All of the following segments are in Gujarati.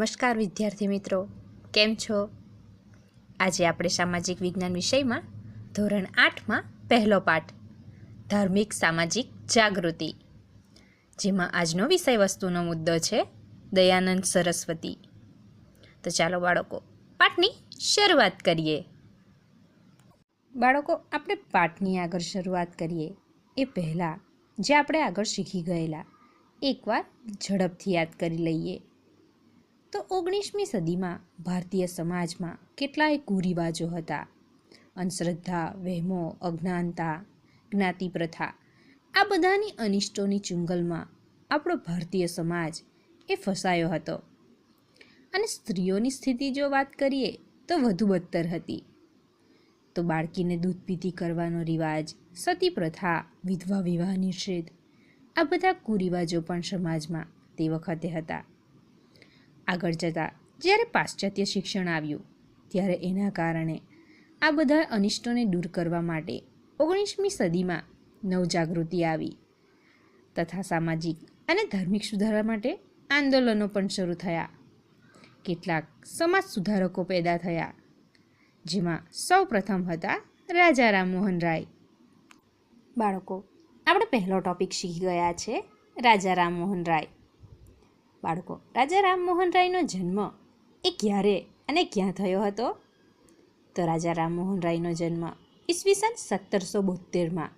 નમસ્કાર વિદ્યાર્થી મિત્રો. કેમ છો? આજે આપણે સામાજિક વિજ્ઞાન વિષયમાં ધોરણ આઠમાં પહેલો પાઠ, ધાર્મિક સામાજિક જાગૃતિ, જેમાં આજનો વિષય વસ્તુનો મુદ્દો છે દયાનંદ સરસ્વતી. તો ચાલો બાળકો, પાઠની શરૂઆત કરીએ. બાળકો, આપણે પાઠની આગળ શરૂઆત કરીએ. એ પહેલાં, જે આપણે આગળ શીખી ગયેલા, એકવાર ઝડપથી યાદ કરી લઈએ. તો ઓગણીસમી સદીમાં ભારતીય સમાજમાં કેટલાય કુરિવાજો હતા. અંધશ્રદ્ધા, વહેમો, અજ્ઞાનતા જ્ઞાતિ પ્રથા આ બધાની અનિષ્ટોની ચુંગલમાં આપણો ભારતીય સમાજ એ ફસાયો હતો. અને સ્ત્રીઓની સ્થિતિ જો વાત કરીએ તો વધુ બદતર હતી. તો બાળકીને દૂધ પીતી કરવાનો રિવાજ સતી પ્રથા વિધવા વિવાહ નિષેધ, આ બધા કુરિવાજો પણ સમાજમાં તે વખતે હતા. આગળ જતાં જ્યારે પાશ્ચાત્ય શિક્ષણ આવ્યું, ત્યારે એના કારણે આ બધા અનિષ્ટોને દૂર કરવા માટે ઓગણીસમી સદીમાં નવજાગૃતિ આવી તથા સામાજિક અને ધાર્મિક સુધારા માટે આંદોલનો પણ શરૂ થયા. કેટલાક સમાજ સુધારકો પેદા થયા, જેમાં સૌ પ્રથમ હતા રાજા રામમોહન રાય બાળકો, આપણે પહેલો ટોપિક શીખી ગયા છે રાજા રામમોહન રાય બાળકો, રાજા રામમોહન રાયનો જન્મ એ ક્યારે અને ક્યાં થયો હતો? તો રાજા રામમોહન રાયનો જન્મ ઈસવીસન સત્તરસો બોતેરમાં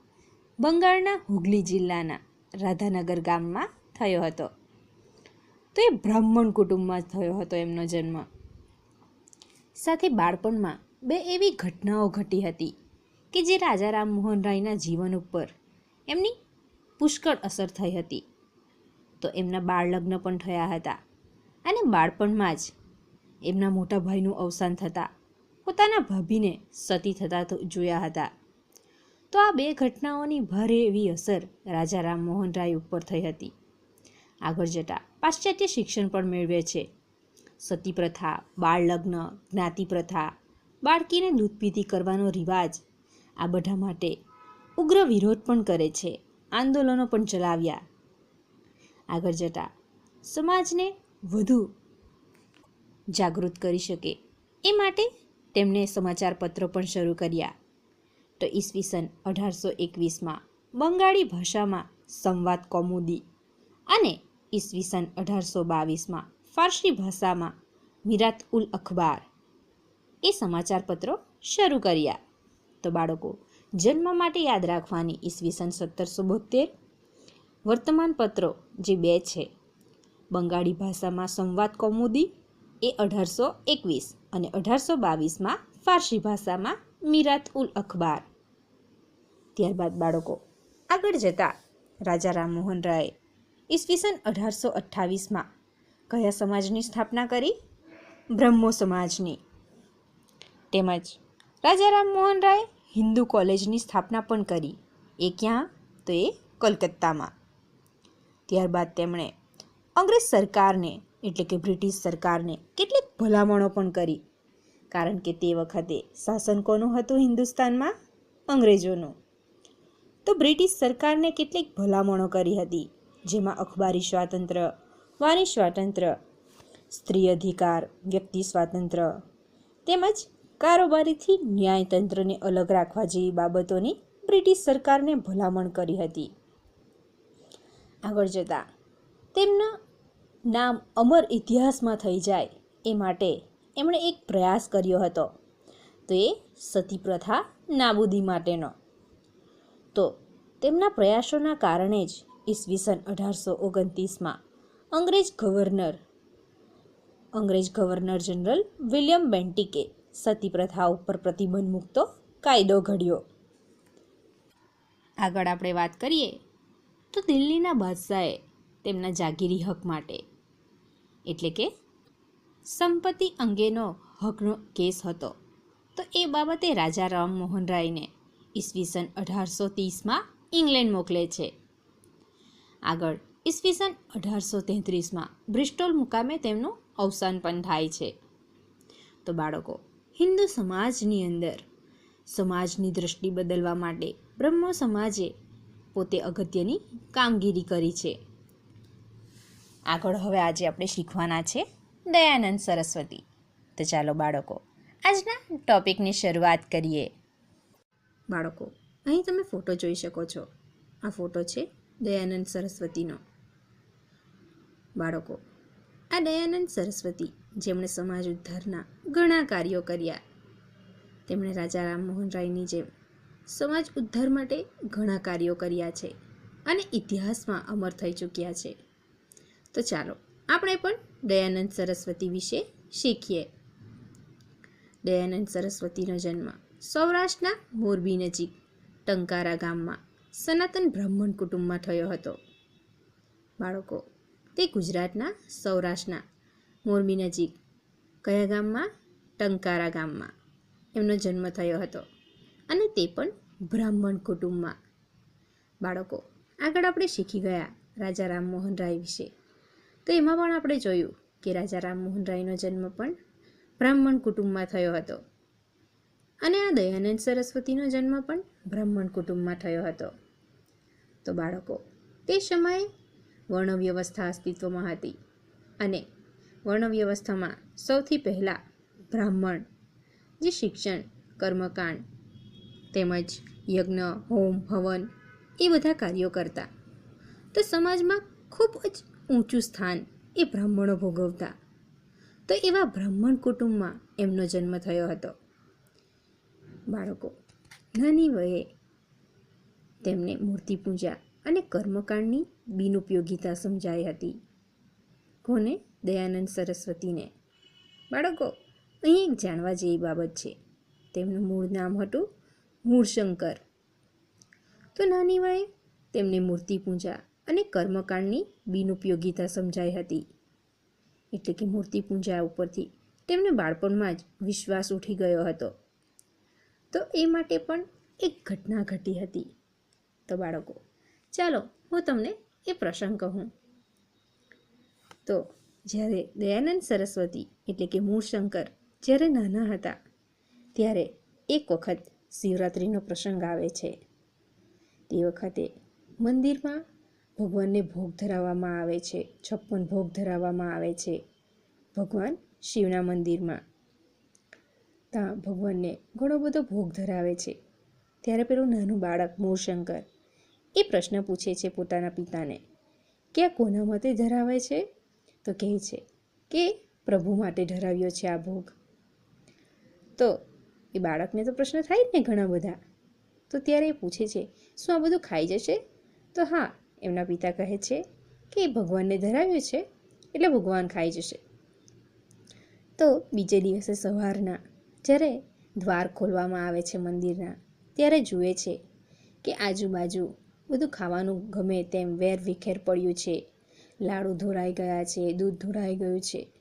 બંગાળના હુગલી જિલ્લાના રાધાનગર ગામમાં થયો હતો. તો એ બ્રાહ્મણ કુટુંબમાં થયો હતો એમનો જન્મ. સાથે બાળપણમાં બે એવી ઘટનાઓ ઘટી હતી કે જે રાજા રામમોહન રાયના જીવન ઉપર એમની પુષ્કળ અસર થઈ હતી. તો એમના બાળ લગ્ન પણ થયા હતા. અને બાળપણમાં જ એમના મોટા ભાઈનું અવસાન થતાં પોતાના ભાભીને સતી થતા જોયા હતા. તો આ બે ઘટનાઓની ભારે એવી અસર રાજા રામમોહન રાય ઉપર થઈ હતી. આગળ જતાં પાશ્ચાત્ય શિક્ષણ પણ મેળવે છે. સતી પ્રથા, બાળ લગ્ન, જ્ઞાતિ પ્રથા, બાળકીને દૂધપીતી કરવાનો રિવાજ આ બધા માટે ઉગ્ર વિરોધ પણ કરે છે. આંદોલનો પણ ચલાવ્યા. આગળ જતાં સમાજને વધુ જાગૃત કરી શકે. એ માટે તેમણે સમાચાર પત્રો પણ શરૂ કર્યા. તો ઈસવીસન અઢારસો એકવીસમાં બંગાળી ભાષામાં સંવાદ કૌમુદી અને ઈસવીસન અઢારસો બાવીસમાં ફારસી ભાષામાં મિરાત ઉલ અખબાર એ સમાચાર પત્રો શરૂ કર્યા. તો બાળકો, જન્મ માટે યાદ રાખવાની ઈસવીસન સત્તરસો બોતેર વર્તમાન પત્રો જે બે છે. બંગાળી ભાષામાં સંવાદ કૌમુદી એ અઢારસો એકવીસ અને અઢારસો બાવીસમાં ફારસી ભાષામાં મીરાત ઉલ અખબાર. ત્યારબાદ બાળકો, આગળ જતા રાજા રામમોહન રાય ઈસવીસન અઢારસો અઠ્ઠાવીસમાં કયા સમાજની સ્થાપના કરી? બ્રહ્મો સમાજની. તેમજ રાજા રામમોહન રાય હિન્દુ કોલેજની સ્થાપના પણ કરી. એ ક્યાં? તો એ કલકત્તામાં ત્યારબાદ તેમણે અંગ્રેજ સરકારને, એટલે કે બ્રિટિશ સરકારને, કેટલીક ભલામણો પણ કરી. કારણ કે તે વખતે શાસન કોનું હતું હિન્દુસ્તાનમાં? અંગ્રેજોનું. તો બ્રિટિશ સરકારને કેટલીક ભલામણો કરી હતી, જેમાં અખબારી સ્વાતંત્ર્ય વાણી સ્વાતંત્ર્ય સ્ત્રી અધિકાર, વ્યક્તિ સ્વાતંત્ર્ય તેમજ કારોબારીથી ન્યાયતંત્રને અલગ રાખવા જેવી બાબતોની બ્રિટિશ સરકારને ભલામણ કરી હતી. આગળ જતાં. તેમના નામ અમર ઇતિહાસમાં થઈ જાય એ માટે એમણે એક પ્રયાસ કર્યો હતો. તો એ સતી પ્રથા નાબૂદી માટેનો. તો તેમના પ્રયાસોના કારણે જ ઈસવીસન અઢારસો ઓગણત્રીસમાં અંગ્રેજ ગવર્નર અંગ્રેજ ગવર્નર જનરલ વિલિયમ બેન્ટિકે સતી પ્રથા ઉપર પ્રતિબંધ મૂકતો કાયદો ઘડ્યો. આગળ આપણે વાત કરીએ તો દિલ્હીના બાદશાહે તેમના જાગીરી હક માટે. એટલે કે સંપત્તિ અંગેનો હકનો કેસ હતો. તો એ બાબતે રાજા રામમોહન રાયને ઈસવીસન અઢારસો ત્રીસમાં ઇંગ્લેન્ડ મોકલે છે. આગળ ઈસવીસન અઢારસો તેત્રીસમાં બ્રિસ્ટોલ મુકામે તેમનું અવસાન પણ થાય છે. તો બાળકો, હિન્દુ સમાજની અંદર, સમાજની દૃષ્ટિ બદલવા માટે બ્રહ્મો સમાજે પોતે અગત્યની કામગીરી કરી છે. આગળ હવે આજે આપણે શીખવાના છે દયાનંદ સરસ્વતી. તો ચાલો બાળકો, આજના ટોપિકની શરૂઆત કરીએ. બાળકો, અહીં તમે ફોટો જોઈ શકો છો. આ ફોટો છે દયાનંદ સરસ્વતીનો. બાળકો, આ દયાનંદ સરસ્વતી જેમણે સમાજ ઉદ્ધારના ઘણા કાર્યો કર્યા. તેમણે રાજા રામમોહન રાયની જેમ સમાજ ઉદ્ધાર માટે ઘણા કાર્યો કર્યા છે અને ઇતિહાસમાં અમર થઈ ચૂક્યા છે. તો ચાલો, આપણે પણ દયાનંદ સરસ્વતી વિશે શીખીએ. દયાનંદ સરસ્વતીનો જન્મ સૌરાષ્ટ્રના મોરબી નજીક ટંકારા ગામમાં સનાતન બ્રાહ્મણ કુટુંબમાં થયો હતો. બાળકો, તે ગુજરાતના સૌરાષ્ટ્રના મોરબી નજીક કયા ગામમાં? ટંકારા ગામમાં. એમનો જન્મ થયો હતો. અને તે પણ બ્રાહ્મણ કુટુંબમાં. બાળકો, આગળ આપણે શીખી ગયા રાજા રામમોહન રાય વિશે. તો એમાં પણ આપણે જોયું કે રાજા રામમોહન રાયનો જન્મ પણ બ્રાહ્મણ કુટુંબમાં થયો હતો. અને આ દયાનંદ સરસ્વતીનો જન્મ પણ બ્રાહ્મણ કુટુંબમાં થયો હતો. તો બાળકો, તે સમયે વર્ણવ્યવસ્થા અસ્તિત્વમાં હતી અને વર્ણવ્યવસ્થામાં સૌથી પહેલાં બ્રાહ્મણ, જે શિક્ષણ, કર્મકાંડ તેમજ યજ્ઞ, હોમ, હવન એ બધા કાર્યો કરતા. તો સમાજમાં ખૂબ જ ઊંચું સ્થાન એ બ્રાહ્મણો ભોગવતા. તો એવા બ્રાહ્મણ કુટુંબમાં એમનો જન્મ થયો હતો. બાળકો, નાની વયે તેમને મૂર્તિ પૂજા અને કર્મકાંડની બિનઉપયોગિતા સમજાઈ હતી. કોને? દયાનંદ સરસ્વતીને. બાળકો, અહીં એક જાણવા જેવી બાબત છે. તેમનું મૂળ નામ હતું મૂળશંકર. તો નાની વયે, તેમને મૂર્તિ પૂજા અને કર્મકાંડની બિનઉપયોગિતા સમજાઈ હતી. એટલે કે મૂર્તિ પૂજા ઉપરથી તેમને બાળપણમાં જ વિશ્વાસ ઉઠી ગયો હતો. તો એ માટે પણ એક ઘટના ઘટી હતી. તો બાળકો, ચાલો હું તમને એ પ્રસંગ કહું. તો જ્યારે દયાનંદ સરસ્વતી એટલે કે મૂળશંકર જ્યારે નાના હતા, ત્યારે એક વખત શિવરાત્રિનો પ્રસંગ આવે છે. તે વખતે મંદિરમાં ભગવાનને ભોગ ધરાવવામાં આવે છે. છપ્પન ભોગ ધરાવવામાં આવે છે. ભગવાન શિવના મંદિરમાં. ત્યાં ભગવાનને ઘણો બધો ભોગ ધરાવે છે. ત્યારે પેલું નાનું બાળક મૂળશંકર એ પ્રશ્ન પૂછે છે પોતાના પિતાને કે આ કોના મતે ધરાવે છે? તો કહે છે કે પ્રભુ માટે ધરાવ્યો છે આ ભોગ. તો એ બાળકને તો પ્રશ્ન થાય જ ને ઘણા બધા. તો ત્યારે એ પૂછે છે, શું આ બધું ખાઈ જશે? તો હા, એમના પિતા કહે છે કે એ ભગવાનને ધરાવ્યું છે, એટલે ભગવાન ખાઈ જશે. તો બીજે દિવસે સવારના, જ્યારે દ્વાર ખોલવામાં આવે છે મંદિરના, ત્યારે જુએ છે કે આજુબાજુ બધું ખાવાનું ગમે તેમ વેર વિખેર પડ્યું છે. લાડુ ધોરાઈ ગયા છે, દૂધ ધોરાઈ ગયું છે.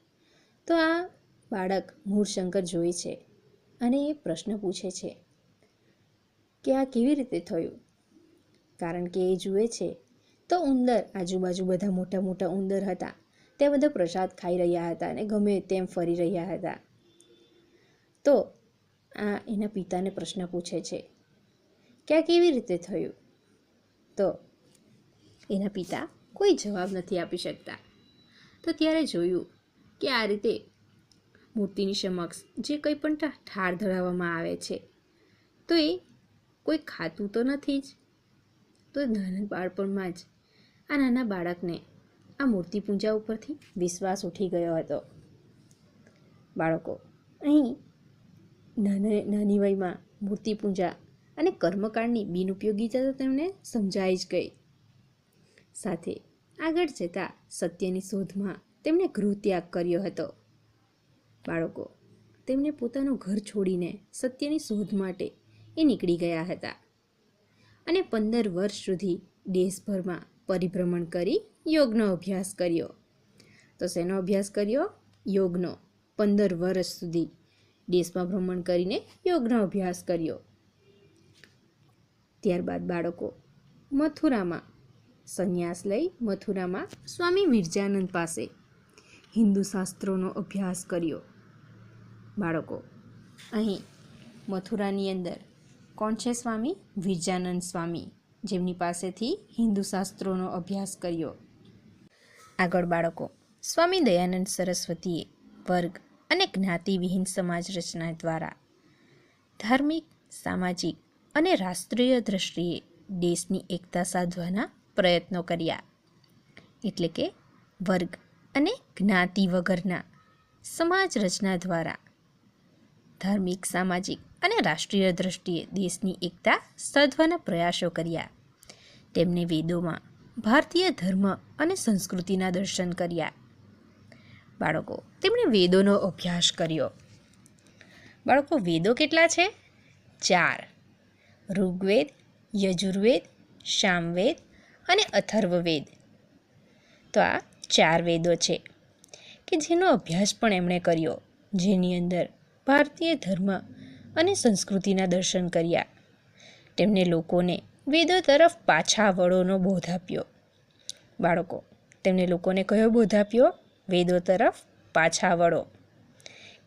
તો આ બાળક મૂળશંકર જોઈ છે. અને એ પ્રશ્ન પૂછે છે, કે આ કેવી રીતે થયું? કારણ કે એ જુએ છે. તો ઉંદર, આજુબાજુ બધા મોટા મોટા ઉંદર હતા. તે બધા પ્રસાદ ખાઈ રહ્યા હતા અને ગમે તેમ ફરી રહ્યા હતા. તો આ એના પિતાને પ્રશ્ન પૂછે છે, કે આ કેવી રીતે થયું? તો એના પિતા કોઈ જવાબ નથી આપી શકતા. તો ત્યારે જોયું કે આ રીતે મૂર્તિની સમક્ષ જે કંઈ પણ ઠાર ધરાવવામાં આવે છે. તો એ કોઈ ખાતું તો નથી જ. તો નાના બાળપણમાં જ. આ નાના બાળકને આ મૂર્તિ પૂજા ઉપરથી વિશ્વાસ ઉઠી ગયો હતો. બાળકો, અહીં નાના, નાની વયમાં મૂર્તિ પૂજા અને કર્મકાંડની બિનઉપયોગીતા તો તેમને સમજાઈ જ ગઈ. સાથે આગળ જતાં સત્યની શોધમાં તેમણે ગૃહત્યાગ કર્યો હતો. બાળકો. તેમને પોતાનું ઘર છોડીને સત્યની શોધ માટે એ નીકળી ગયા હતા. અને પંદર વર્ષ સુધી દેશભરમાં પરિભ્રમણ કરી યોગનો અભ્યાસ કર્યો. તો શેનો અભ્યાસ કર્યો? યોગનો. પંદર વર્ષ સુધી દેશમાં ભ્રમણ કરીને યોગનો અભ્યાસ કર્યો. ત્યારબાદ બાળકો, મથુરામાં સંન્યાસ લઈ મથુરામાં સ્વામી વિરજાનંદ પાસે હિન્દુ શાસ્ત્રોનો અભ્યાસ કર્યો. બાળકો. અહીં મથુરાની અંદર કોણ છે સ્વામી વિજાનંદ સ્વામી જેમની પાસેથી હિન્દુ શાસ્ત્રોનો અભ્યાસ કર્યો. આગળ બાળકો, સ્વામી દયાનંદ સરસ્વતીએ વર્ગ અને જ્ઞાતિવિહીન સમાજ રચના દ્વારા ધાર્મિક, સામાજિક અને રાષ્ટ્રીય દ્રષ્ટિએ દેશની એકતા સાધવાના પ્રયત્નો કર્યા. એટલે કે વર્ગ અને જ્ઞાતિ વગરના સમાજ રચના દ્વારા ધાર્મિક, સામાજિક અને રાષ્ટ્રીય દ્રષ્ટિએ દેશની એકતા સાધવાના પ્રયાસો કર્યા. તેમણે વેદોમાં, ભારતીય ધર્મ અને સંસ્કૃતિના દર્શન કર્યા. બાળકો, તેમણે વેદોનો અભ્યાસ કર્યો. બાળકો, વેદો કેટલા છે? ચાર. ઋગ્વેદ, યજુર્વેદ, સામવેદ અને અથર્વવેદ. તો આ ચાર વેદો છે કે જેનો અભ્યાસ પણ એમણે કર્યો. જેની અંદર ભારતીય ધર્મ અને સંસ્કૃતિના દર્શન કર્યા. તેમણે લોકોને વેદો તરફ પાછા વળોનો બોધ આપ્યો. બાળકો તેમણે લોકોને કયો બોધ આપ્યો? વેદો તરફ પાછા વળો.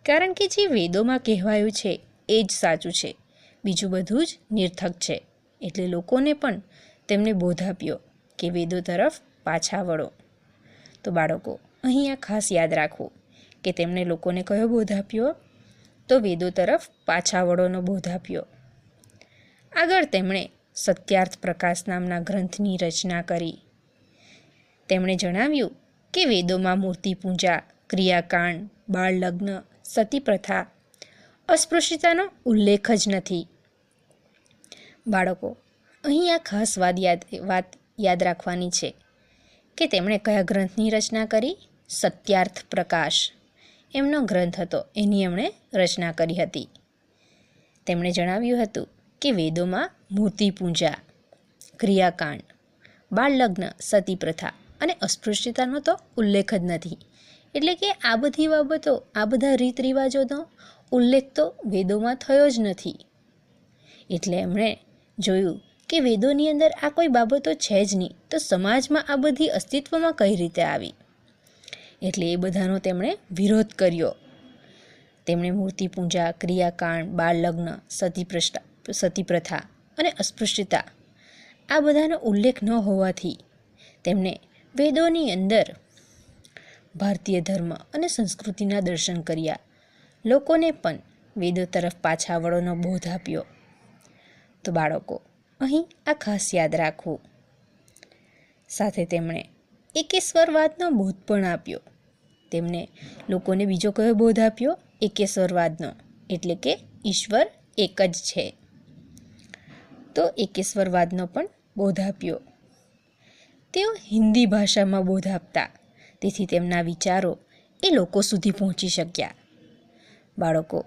કારણ કે જે વેદોમાં કહેવાયું છે, એ જ સાચું છે. બીજું બધું જ નિર્થક છે. એટલે લોકોને પણ તેમને બોધ આપ્યો કે વેદો તરફ પાછા વળો. તો બાળકો અહીંયા ખાસ યાદ રાખવું કે તેમણે લોકોને કયો બોધ આપ્યો? તો વેદો તરફ પાછા વળોનો બોધ આપ્યો. આગળ તેમણે સત્યાર્થ પ્રકાશ નામના ગ્રંથની રચના કરી. તેમણે જણાવ્યું કે વેદોમાં મૂર્તિ પૂજા, ક્રિયાકાંડ બાળ લગ્ન સતી પ્રથા અસ્પૃશ્યતાનો ઉલ્લેખ જ નથી. બાળકો, અહીં આ ખાસ વાત યાદ વાત યાદ રાખવાની છે કે તેમણે કયા ગ્રંથની રચના કરી? સત્યાર્થ પ્રકાશ. એમનો ગ્રંથ હતો, એની એમણે રચના કરી હતી. તેમણે જણાવ્યું હતું કે વેદોમાં મૂર્તિ પૂજા ક્રિયાકાંડ, બાળલગ્ન સતી પ્રથા અને અસ્પૃશ્યતાનો તો ઉલ્લેખ જ નથી. એટલે કે આ બધી બાબતો, આ બધા રીત રિવાજોનો ઉલ્લેખ તો વેદોમાં થયો જ નથી. એટલે એમણે જોયું કે વેદોની અંદર આ કોઈ બાબતો છે જ નહીં, તો સમાજમાં આ બધી અસ્તિત્વમાં કઈ રીતે આવી? એટલે એ બધાનો તેમણે વિરોધ કર્યો. તેમણે મૂર્તિ પૂજા, ક્રિયાકાંડ, બાળલગ્ન, સતીપ્રષ્ટા સતી પ્રષ્ટા સતી પ્રથા અને અસ્પૃશ્યતા આ બધાનો ઉલ્લેખ ન હોવાથી તેમણે વેદોની અંદર ભારતીય ધર્મ અને સંસ્કૃતિના દર્શન કર્યા. લોકોને પણ વેદો તરફ પાછા વળોનો બોધ આપ્યો. તો બાળકો, અહીં આ ખાસ યાદ રાખવું. સાથે તેમણે એકેશ્વરવાદનો બોધ પણ આપ્યો. તેમને લોકોને બીજો કયો બોધ આપ્યો? એકેશ્વરવાદનો. એટલે કે ઈશ્વર એક જ છે. તો એકેશ્વરવાદનો પણ બોધ આપ્યો. તેઓ હિન્દી ભાષામાં બોધ આપતા. તેથી તેમના વિચારો એ લોકો સુધી પહોંચી શક્યા. બાળકો,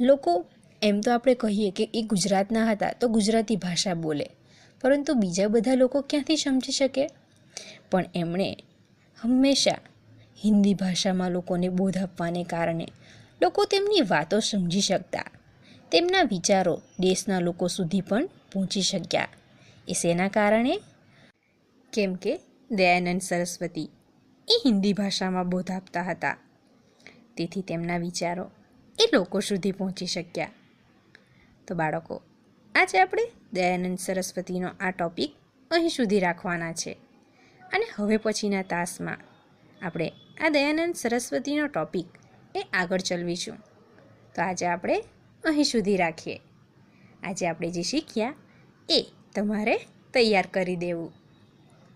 લોકો, એમ તો આપણે કહીએ કે એ ગુજરાતના હતા તો ગુજરાતી ભાષા બોલે. પરંતુ બીજા બધા લોકો ક્યાંથી સમજી શકે? પણ એમણે હંમેશા હિન્દી ભાષામાં લોકોને બોધ આપવાને કારણે લોકો તેમની વાતો સમજી શકતા. તેમના વિચારો દેશના લોકો સુધી પણ પહોંચી શક્યા. એ શેના કારણે? કેમ કે દયાનંદ સરસ્વતી એ હિન્દી ભાષામાં બોધ આપતા હતા. તેથી તેમના વિચારો એ લોકો સુધી પહોંચી શક્યા. તો બાળકો, આજે આપણે દયાનંદ સરસ્વતીનો આ ટોપિક અહીં સુધી રાખવાના છે. અને હવે પછીના તાસમાં આપણે આ દયાનંદ સરસ્વતીનો ટોપિક એ આગળ ચલવીશું તો આજે આપણે અહીં સુધી રાખીએ. આજે આપણે જે શીખ્યા એ તમારે તૈયાર કરી દેવું.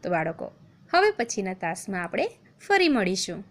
તો બાળકો, હવે પછીના તાસમાં આપણે ફરી મળીશું.